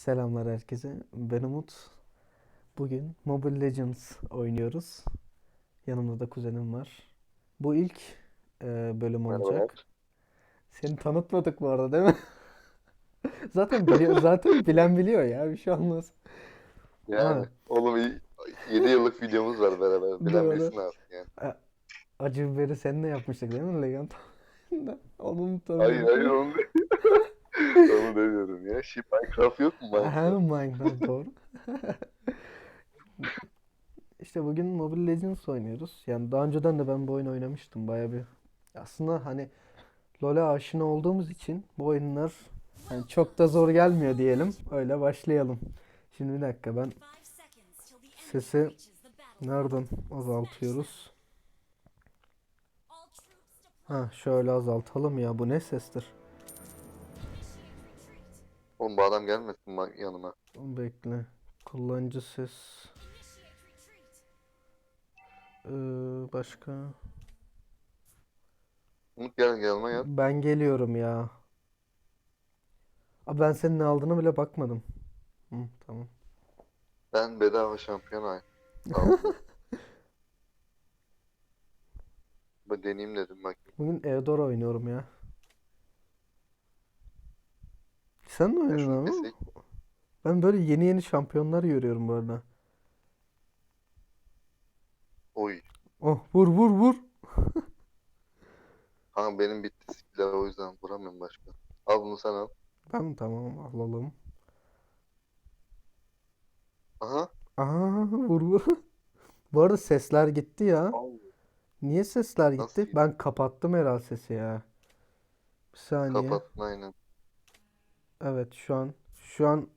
Selamlar herkese. Ben Umut. Bugün Mobile Legends oynuyoruz. Yanımda da kuzenim var. Bu ilk e, bölüm olacak. Merhabalar. Seni tanıtmadık bu arada değil mi? Zaten biliyor, zaten bilen biliyor ya bir şey olmaz. Yani oğlum 7 yıllık videomuz var beraber. Bilen bilsin artık yani. Acı biberi seninle yapmıştık değil mi Legend? Onu Hayır unutamıyorum. hayır onu değil. Onu demiyorum ya. Şimdi Minecraft yok mu Minecraft? Minecraft doğru. İşte bugün Mobile Legends oynuyoruz. Yani daha önceden de ben bu oyunu oynamıştım. Baya bir aslında hani LoL'e aşina olduğumuz için bu oyunlar hani çok da zor gelmiyor diyelim. Öyle başlayalım. Şimdi bir dakika ben sesi nereden azaltıyoruz? Ha şöyle azaltalım ya. Bu ne sestir? Oğlum bu adam gelmesin ma- yanıma. Bekle. Kullanıcı ses. Ee, başka? Umut gel yanıma gel. Ben geliyorum ya. Aa, ben senin ne aldığına bile bakmadım. Hı, tamam. Ben bedava şampiyon ay. Ben deneyeyim dedim bak. Bugün Eudora oynuyorum ya. Sen de ama. keseyim. Ben böyle yeni yeni şampiyonlar görüyorum bu arada. Oy. Oh vur vur vur. Kanka benim bitti skiller o yüzden vuramıyorum başka. Al bunu sen al. Ben tamam alalım. Aha. Aha vur vur. Bu arada sesler gitti ya. Niye sesler Nasıl gitti? gitti? Ben kapattım herhalde sesi ya. Bir saniye. Kapattın aynen. Evet şu an şu an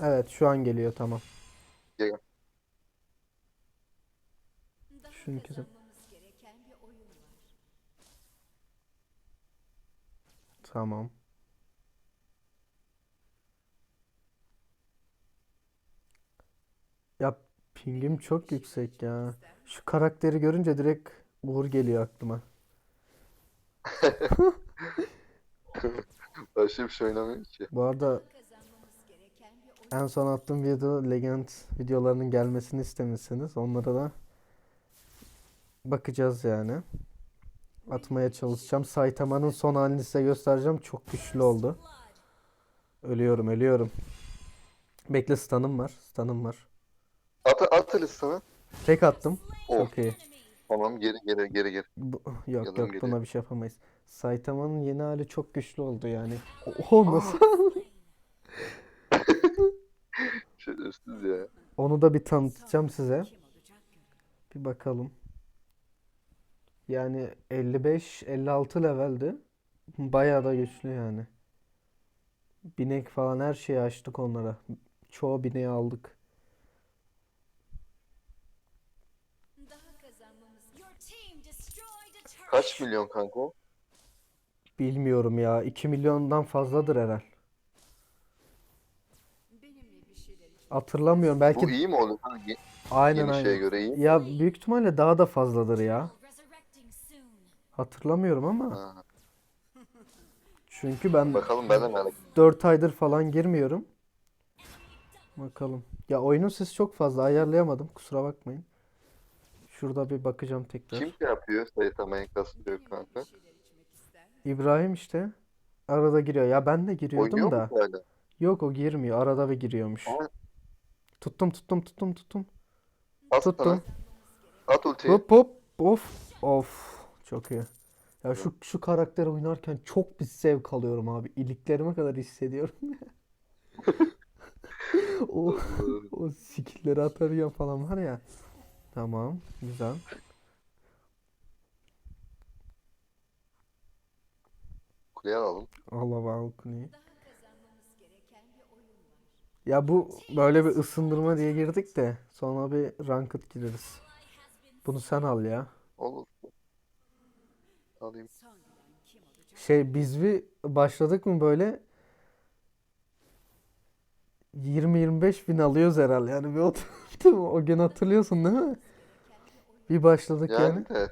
Evet şu an geliyor tamam. Gel. Çünkü de tamam. Ya pingim çok yüksek ya. Şu karakteri görünce direkt Uğur geliyor aklıma. Başka bir şey ki. Bu arada en son attığım video Legend videolarının gelmesini istemişsiniz. Onlara da bakacağız yani. Atmaya çalışacağım. Saitama'nın son halini size göstereceğim. Çok güçlü oldu. Ölüyorum, ölüyorum. Bekle stun'ım var. Stun'ım var. At, at sana. Tek attım. Oh. Çok iyi. Tamam geri geri geri geri. Bu- yok Yalan yok buna bir şey yapamayız. Saitama'nın yeni hali çok güçlü oldu yani. Oho nasıl? Şerefsiz ya. Onu da bir tanıtacağım size. Bir bakalım. Yani 55-56 levelde. Bayağı da güçlü yani. Binek falan her şeyi açtık onlara. Çoğu bineği aldık. Kaç milyon kanka o? Bilmiyorum ya. 2 milyondan fazladır herhal. Hatırlamıyorum. Belki Bu iyi mi ye- aynen Yeni şeye aynen. göre iyi. Ya büyük ihtimalle daha da fazladır ya. Hatırlamıyorum ama. Ha, Çünkü ben bakalım ben de merak ettim. 4 aydır falan girmiyorum. Bakalım. Ya oyunun sesi çok fazla ayarlayamadım. Kusura bakmayın. Şurada bir bakacağım tekrar. Kim şey yapıyor? Sayıtamayı kasıyor kanka. İbrahim işte. Arada giriyor. Ya ben de giriyordum Oynuyor da. mu hala? Yok o girmiyor. Arada bir giriyormuş. Ama Tuttum tuttum tuttum tuttum. at Tuttum. sana. At ultiyi. Hop hop of of. Çok iyi. Ya şu şu karakteri oynarken çok bir zevk alıyorum abi. İliklerime kadar hissediyorum. O o skill'leri atarken falan var ya. Tamam, güzel. Kuleye alalım. Allah balkoni. Ya bu böyle bir ısındırma diye girdik de sonra bir ranked gireriz. Bunu sen al ya. Olur. Alayım. Şey biz bir başladık mı böyle 20-25 bin alıyoruz herhalde. Yani bir oturttum. O gün hatırlıyorsun değil mi? Bir başladık yani. Yani de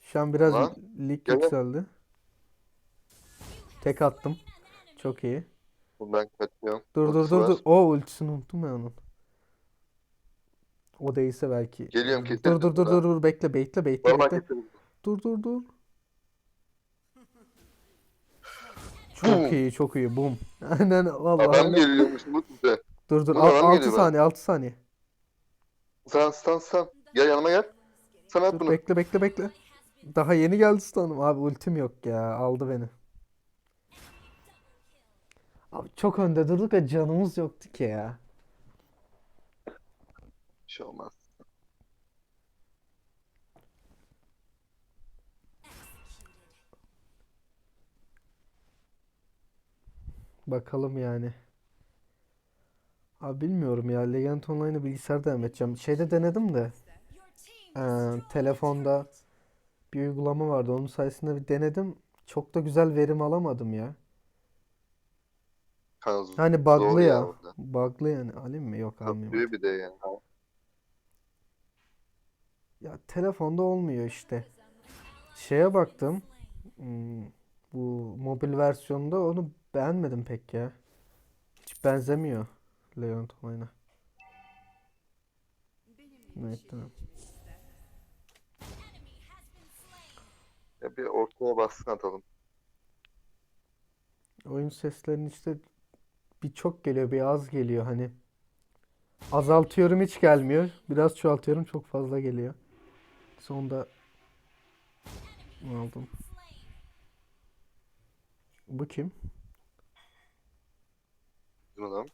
Şu an biraz Lan, lig gel. yükseldi. Tek attım. Çok iyi. Ben kaçıyorum. Dur dur Ultisi dur dur. O ultisini unuttum ben onun. O değilse belki. Geliyorum, Dur keserim dur dur bunu. dur dur bekle bekle bekle bekle. Dur dur dur. Boom. Çok iyi çok iyi boom. Aynen vallahi. Adam aynen. geliyormuş tipe. Dur dur Bu adam 6 geliyor saniye 6 saniye. Stun stun stun. Gel yanıma gel. Sana at Dur bunu. bekle bekle bekle. Daha yeni geldi stun'ım abi ultim yok ya aldı beni. Abi çok önde durduk ve canımız yoktu ki ya. Bir şey olmaz. Bakalım yani. Abi bilmiyorum ya Legend Online'ı bilgisayarda devam edeceğim. Şeyde denedim de eee, telefonda bir uygulama vardı. Onun sayesinde bir denedim. Çok da güzel verim alamadım ya. Kan zor Hani bug'lı ya ya. Bug'lı yani. Alayım mı? Yok almayayım. Kötü bir de yani. Ya telefonda olmuyor işte. Şeye baktım. hmm, bu mobil versiyonda onu beğenmedim pek ya. Hiç benzemiyor Leon Online'a. Evet, tamam. Ya bir ortaya baskın atalım. Oyun seslerinin işte bir çok geliyor bir az geliyor hani. Azaltıyorum hiç gelmiyor. Biraz çoğaltıyorum çok fazla geliyor. Sonunda aldım. Bu kim? Bizim adam.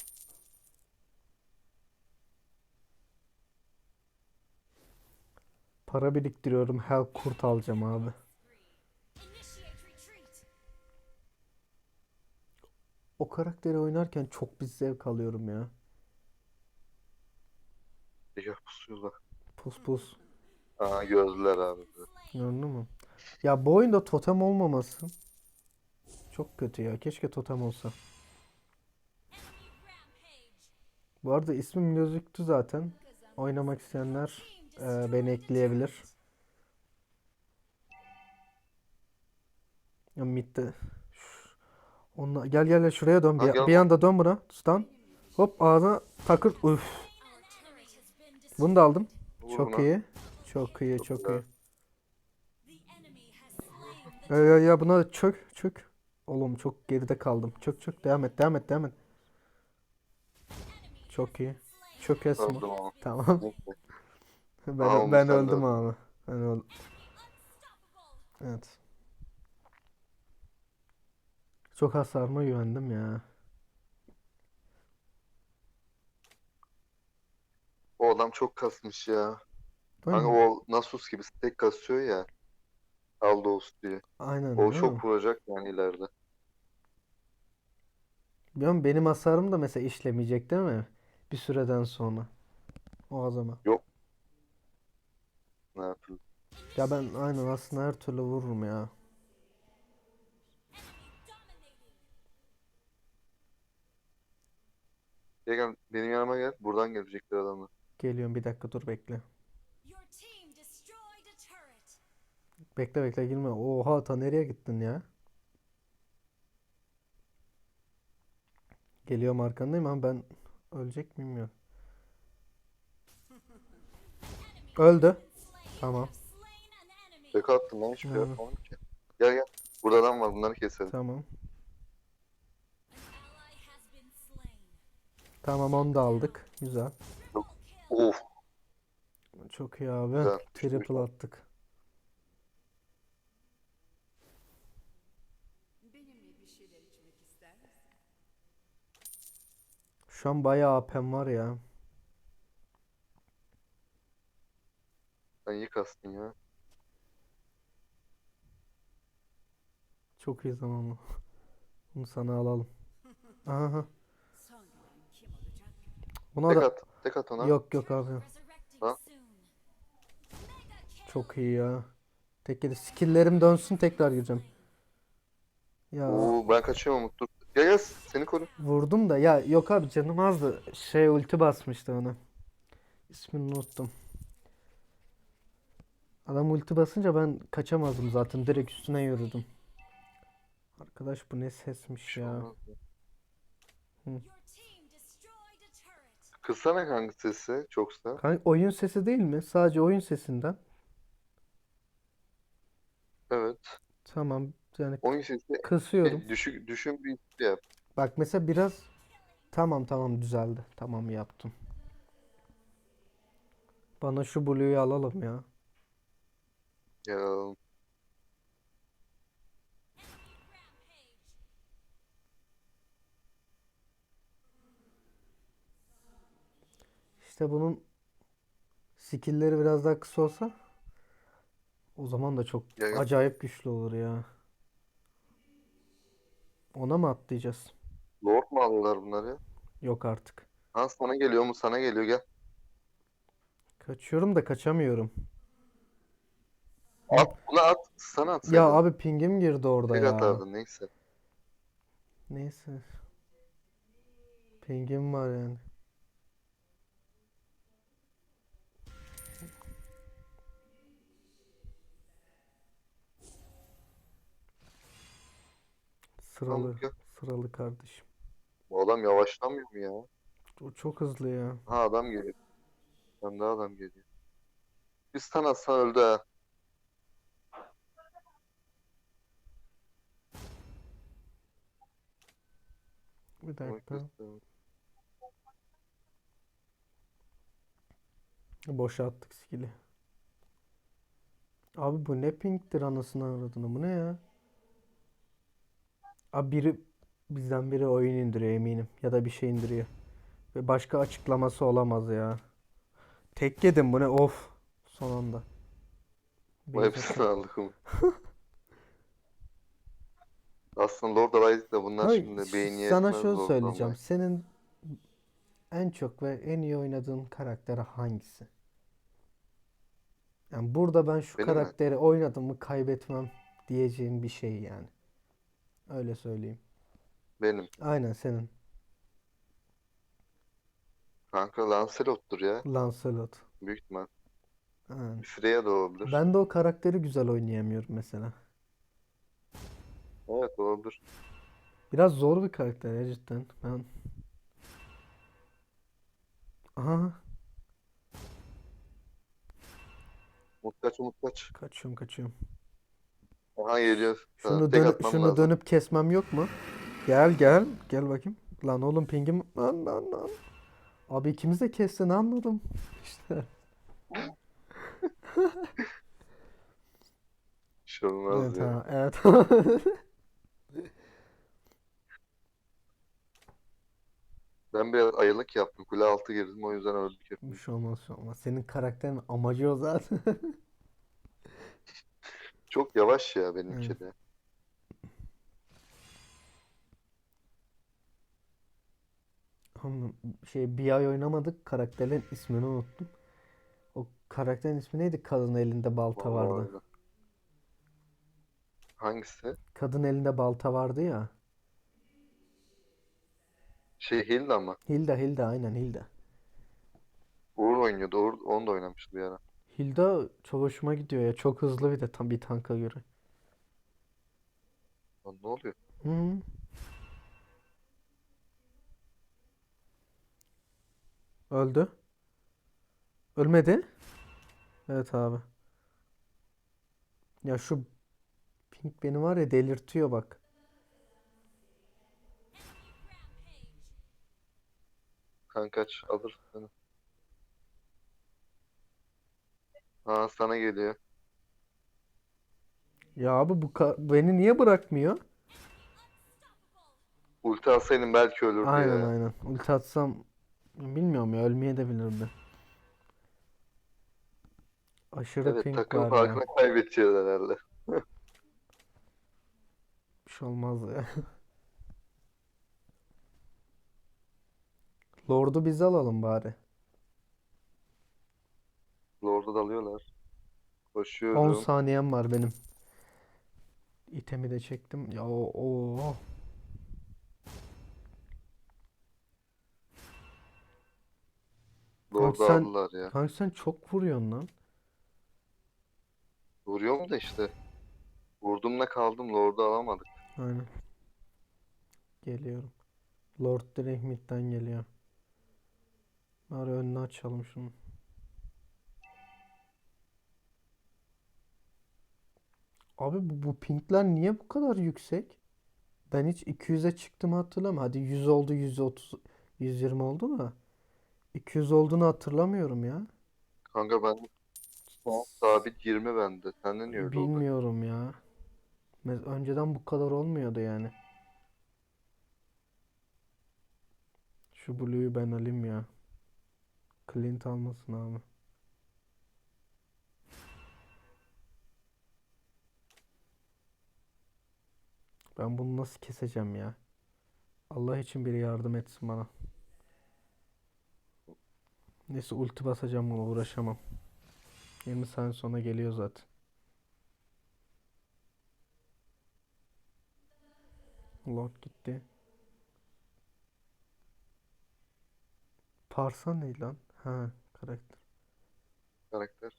Para biriktiriyorum. Hell kurt alacağım abi. O karakteri oynarken çok bir zevk alıyorum ya. Ya pusuyorlar. Pus pus. Aa gördüler abi. Gördün mü? Ya bu oyunda totem olmaması çok kötü ya. Keşke totem olsa. Bu arada ismim gözüktü zaten. Oynamak isteyenler e, beni ekleyebilir. Ya midde. Onunla, gel gel gel şuraya dön. Bir, bir anda dön buna. Stun. Hop ağzına takır. Üf. Bunu da aldım. Vur Çok iyi. Çok iyi, Çok çok güzel. iyi. Ya ya ya buna çök çök. Oğlum çok geride kaldım. Çök çök devam et devam et devam et. Çok iyi. Çök Esma. Öldüm ama. Tamam. Ben Aa, ben sen de öldüm öldün. abi. Ben öldüm. Evet. Çok hasarıma güvendim ya. O adam çok kasmış ya. Değil Hani mi? o Nasus gibi tek kasıyor ya. Aldos diye. Aynen O değil mi? çok vuracak yani ileride. Biliyorum benim hasarım da mesela işlemeyecek değil mi? Bir süreden sonra. O azama. Ne yapayım? Ya ben aynen aslında her türlü vururum ya. Gel gel benim yanıma gel. Buradan gelecekler adamlar. Geliyorum bir dakika dur bekle. Bekle bekle girme. Oha ta nereye gittin ya? Geliyorum arkandayım ama ben ölecek miyim ya? Öldü. Tamam. Tek attım ben hiçbir şey Hı. yapmadım ki. Gel gel. Burada adam var bunları keselim. Tamam. Tamam onu da aldık. Güzel. Of. Çok iyi abi. Güzel. Triple attık. Şu an bayağı AP'm var ya. Sen iyi kastın ya. Çok iyi zamanlı. Bunu sana alalım. Aha. Buna Tek da at. Tek at ona. yok yok abi. Ha? Çok iyi ya. Tek yedi. Skill'lerim dönsün tekrar gireceğim. Ya Oo ben kaçıyorum Umut dur. Gel gel seni koru. vurdum da ya yok abi canım azdı. Şey ulti basmıştı ona. İsmini unuttum. Adam ulti basınca ben kaçamazdım zaten. Direkt üstüne yürüdüm. Arkadaş bu ne sesmiş ya. turret. Kıssana kanka sesi çoksa. Kanka oyun sesi değil mi? Sadece oyun sesinden. Evet. Tamam yani Oyun sesi kısıyorum. e, düşük düşün bir şey yap. Bak mesela biraz tamam tamam düzeldi. Tamam yaptım. Bana şu Blue'yu alalım ya. Ya. İşte bunun skill'leri biraz daha kısa olsa o zaman da çok Ya acayip güçlü olur ya. Ona mı atlayacağız? Lord mu alıyorlar bunları? Yok artık. Ha sana geliyor mu? Sana geliyor gel. Kaçıyorum da kaçamıyorum. At bunu at. Sana at. Ya abi pingim girdi orada Tek ya. atardın neyse. Neyse. Pingim var yani. Sıralı, Tamam, sıralı kardeşim. Bu adam yavaşlamıyor mu ya? O çok hızlı ya. Ha adam geliyor. Hem daha adam geliyor. Stun atsan öldü ha. Bir dakika. Boşa attık skill'i. Abi bu ne pingtir anasını avradını bu ne ya? Abi biri bizden biri oyun indiriyor eminim ya da bir şey indiriyor. Ve başka açıklaması olamaz ya. Tek yedim bu ne of son anda. Bu hepsini aldık mı? Aslında Lord of Isaac bunlar Hayır, şimdi sana yetmez şunu Lord of söyleyeceğim. Isaac. Senin en çok ve en iyi oynadığın karakter hangisi? Yani burada ben şu Benim mi? karakteri oynadım mı kaybetmem diyeceğim bir şey yani. Öyle söyleyeyim. Benim. Aynen senin. Kanka Lancelot'tur ya. Lancelot. Büyük ihtimal. Aynen. Freya da olabilir. Ben de o karakteri güzel oynayamıyorum mesela. Evet olabilir. Biraz zor bir karakter ya cidden. Ben... Aha, Umut kaç Umut kaç. kaçıyorum kaçıyorum. Aha geliyor. Şunu tek dönüp atmam şunu lazım. dönüp kesmem yok mu? Gel gel gel bakayım. Lan oğlum pingim lan lan lan. Abi ikimiz de kestin anladım. İşte. Bir şey olmaz Evet ya. ha evet. Ben biraz ayılık yaptım. Kule altı girdim o yüzden öldük hep. Bir şey olmaz bir şey olmaz. Senin karakterin amacı o zaten. Çok yavaş ya benimki de. Ama şey bir ay oynamadık karakterin ismini unuttum. O karakterin ismi neydi? Kadın elinde balta Vallahi vardı. öyle. Hangisi? Kadın elinde balta vardı ya. Şey Hilda mı? Hilda Hilda aynen Hilda. Uğur oynuyordu. Uğur onu da oynamıştı bir ara. Hilda çok hoşuma gidiyor ya. Çok hızlı bir de tam bir tanka göre. Lan ne oluyor? Hı. Öldü. Ölmedi. Evet abi. Ya şu pink beni var ya delirtiyor bak. Kankaç alır seni. Ha sana geliyor. Ya abi bu ka- beni niye bırakmıyor? Ulti alsaydın belki ölürdü Aynen ya. aynen. Ulti atsam bilmiyorum ya ölmeye de bilirdi. Aşırı Evet pink takım var ya. farkına kaybedeceğiz herhalde. Bir şey olmaz ya. Lord'u biz alalım bari. Koşuyorum. saniyem var benim. İtemi de çektim. Ya o o. Lord'u sen- aldılar ya. Kanka sen çok vuruyorsun lan. Vuruyorum da işte. Vurdumla kaldım. Lord'u alamadık. Aynen. Geliyorum. Lord direkt midden geliyor. Bari önünü açalım şunu. Abi bu, bu pingler niye bu kadar yüksek? Ben hiç 200'e çıktım hatırlamıyorum. Hadi 100 oldu, 130, 120 oldu da 200 olduğunu hatırlamıyorum ya. Kanka ben sabit 20 bende. Sende niye öyle oldu? Bilmiyorum ya. Önceden bu kadar olmuyordu yani. Şu Blue'yu ben alayım ya. Clint almasın abi. Ben bunu nasıl keseceğim ya? Allah için biri yardım etsin bana. Neyse ulti basacağım buna uğraşamam. 20 saniye sonra geliyor zaten. Lord gitti. Parsa ne lan? Ha, karakter. Karakter.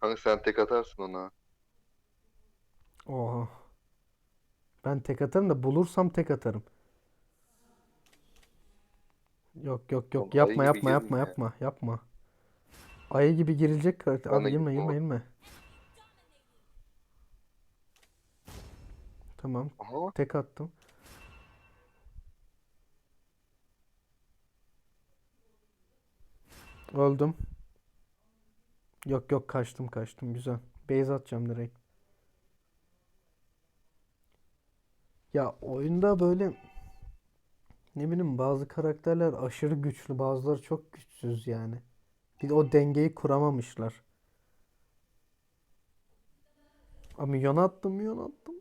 Kanka sen tek atarsın ona. Oha. Ben tek atarım da bulursam tek atarım. Yok yok yok Oğlum, ayı yapma gibi yapma yapma girme ya. yapma yapma. Ayı gibi girilecek karakter. Bana Abi girme girme oğlum. girme. Tamam Aha. tek attım. Öldüm. Yok yok kaçtım kaçtım güzel. Base atacağım direkt. Ya oyunda böyle ne bileyim bazı karakterler aşırı güçlü bazıları çok güçsüz yani. Bir de o dengeyi kuramamışlar. Ama milyon attım milyon attım.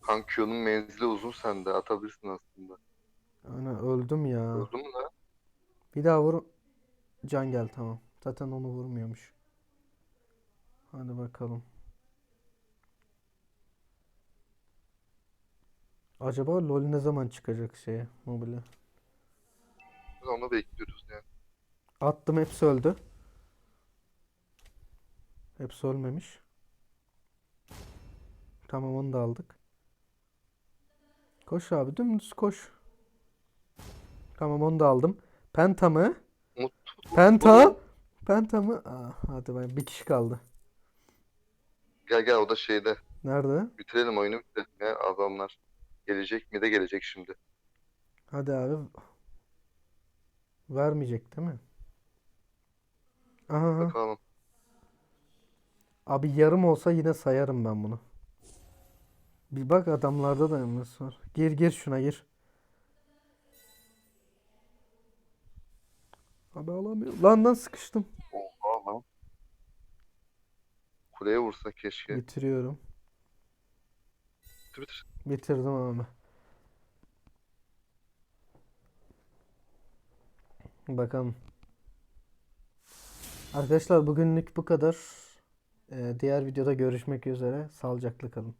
Kanka Q'nun menzili uzun sende. Atabilirsin aslında. Ana öldüm ya. Öldün mü lan? Bir daha vur. Can gel tamam. Zaten onu vurmuyormuş. Hadi bakalım. Acaba LoL ne zaman çıkacak şeye mobile? Biz onu bekliyoruz yani. Attım hepsi öldü. Hepsi ölmemiş. Tamam onu da aldık. Koş abi dümdüz koş. Tamam onu da aldım. Penta mı? Penta. Penta mı? Aa, hadi ben bir kişi kaldı. Gel gel o da şeyde. Nerede? Bitirelim oyunu bitirelim ya adamlar. Gelecek mi de gelecek şimdi. Hadi abi. Vermeyecek değil mi? Aha. Bakalım. Abi yarım olsa yine sayarım ben bunu. Bir bak adamlarda da MS var. Gir gir şuna gir. Abi alamıyorum. Lan lan sıkıştım. Kuleye vursa keşke. Bitiriyorum. Bitir bitir. Bitirdim abi. Bakalım. Arkadaşlar bugünlük bu kadar. Ee, diğer videoda görüşmek üzere. Sağlıcakla kalın.